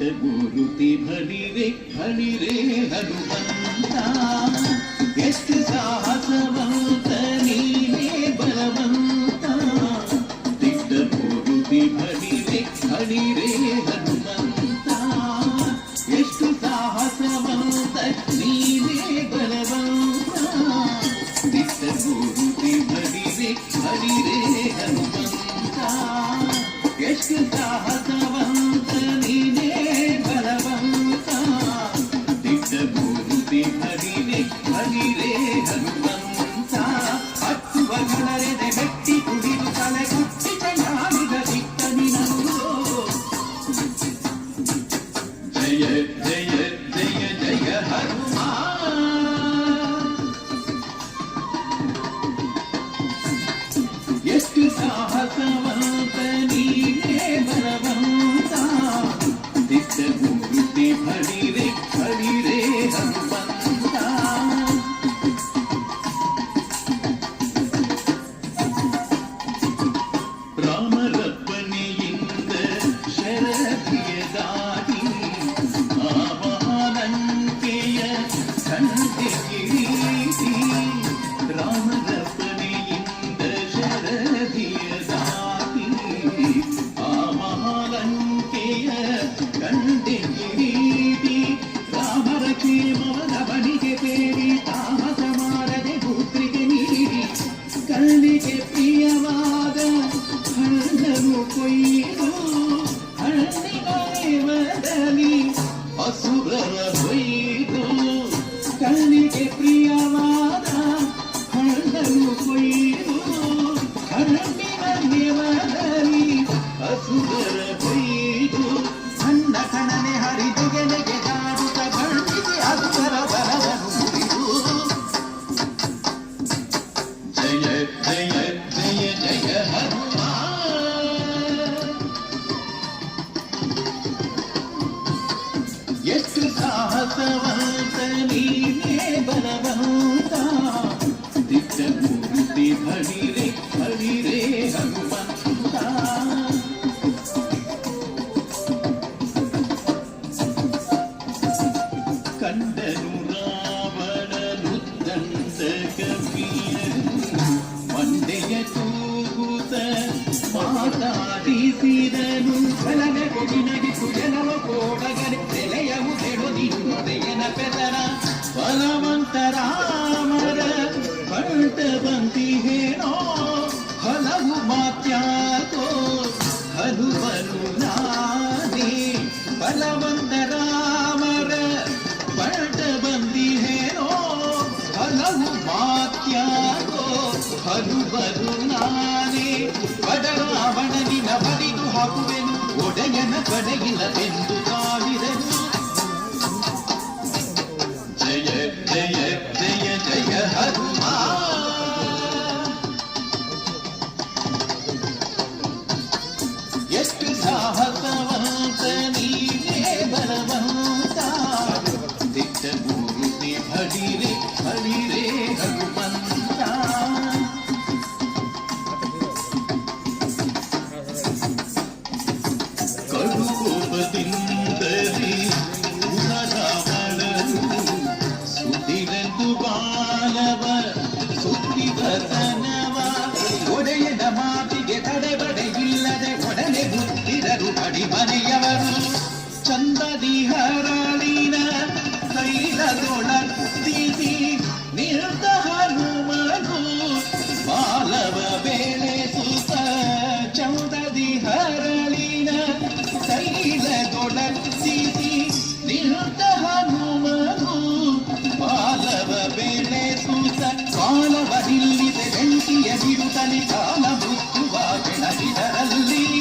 ಗುರುತಿ ಭನಿರೆ ಭನಿರೆ ಹನುಮಂತ ಎಷ್ಟು ಸಾಹಸವಂತ ನೀನೇ ಬಲವಂತ ದಿಟ್ಟ ಗುರುತಿ ಭನಿರೆ ಭನಿರೆ ಹನುಮಂತ ಎಷ್ಟು ಸಾಹಸವಂತ ನೀನೇ ಬಲವಂತ ದಿಟ್ಟ ಗುರುತಿ ಭನಿರೆ ಭನಿರೆ ಹನುಮಂತ ಎಷ್ಟು ಸಾಹಸವಂತ Mahatma ಬಲವಂತ ದಿಟ್ಟ ಮೂರ್ತಿ ಬಡಿರೆ ಬಡಿರೆ సుజనవ ಹನುಮನು ನಾನೇ. ಬಲವಂತ ರಾಮರ ಪಟ ಬಡಿದು ಹಾಕುವೆನು உடையன படையில வெந்து Satana. ಬೆಂಕಿಯ ಬಿಡುತ್ತಲಿ ಕಾಲ ಬುಕ್ಕುವ ಬೆಳಗಿದರಲ್ಲಿ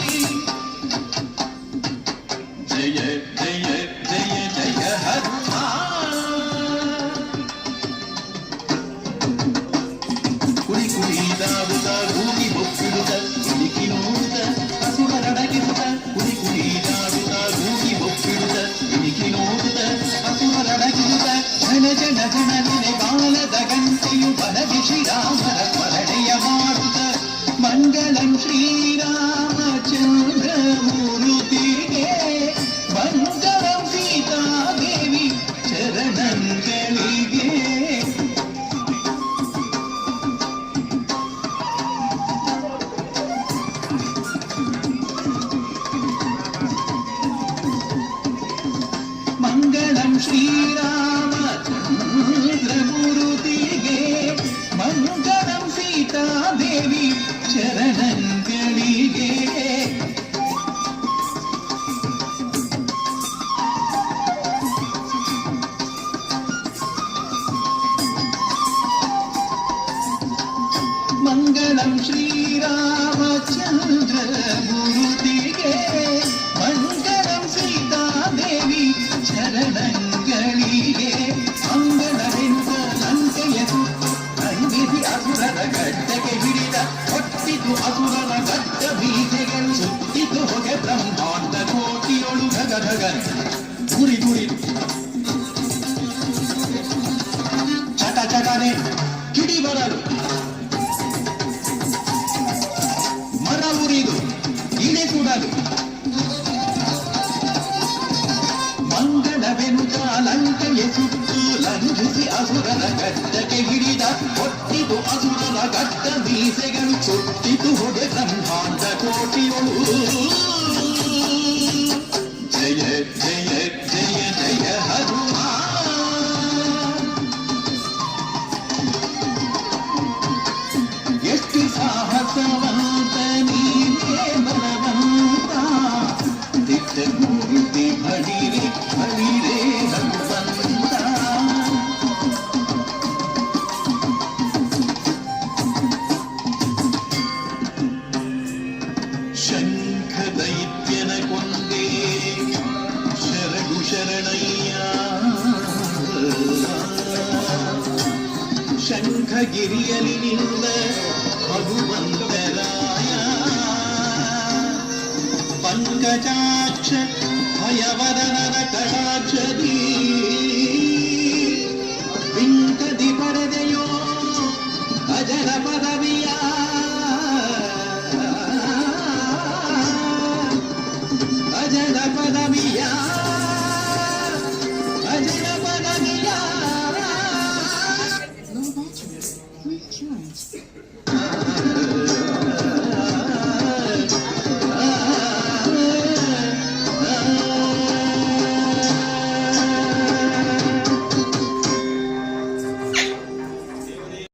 ദേവി ചരണങ്ങളിലേ മംഗളം ശ്രീരാമചന്ദ്ര ഗുരുതികേ ಅಸುರನ ಗಡ್ಡಗೆ ಹಿಡಿದ ಹೊಟ್ಟಿತು ಅಸುರನ ಗಡ್ಡ ಬೀಜಗಳು ಸುತ್ತಿತು ಹೊಗೆ ಬ್ರಹ್ಮಾಂಡ ಕೋಟಿಯೊಳು ಧಗ ಧಗನ್ ಗುರಿ ಗುರಿ ಚಟ ಚಟನೆ ಕಿಡಿ ಬರಲು గడ్డ మీసెగను చుట్టితు హొడె ಶಂಖಗಿರಿಯಲಿ ನಿಂದ ಭಗವಂತರಾಯ ಪಂಕಜಾಕ್ಷ ಭಯವರನರ ಕಟಾಕ್ಷದಿ ಬಿಂಕದಿ ಪಡೆದೆಯೋ ಅಜರ ಪರ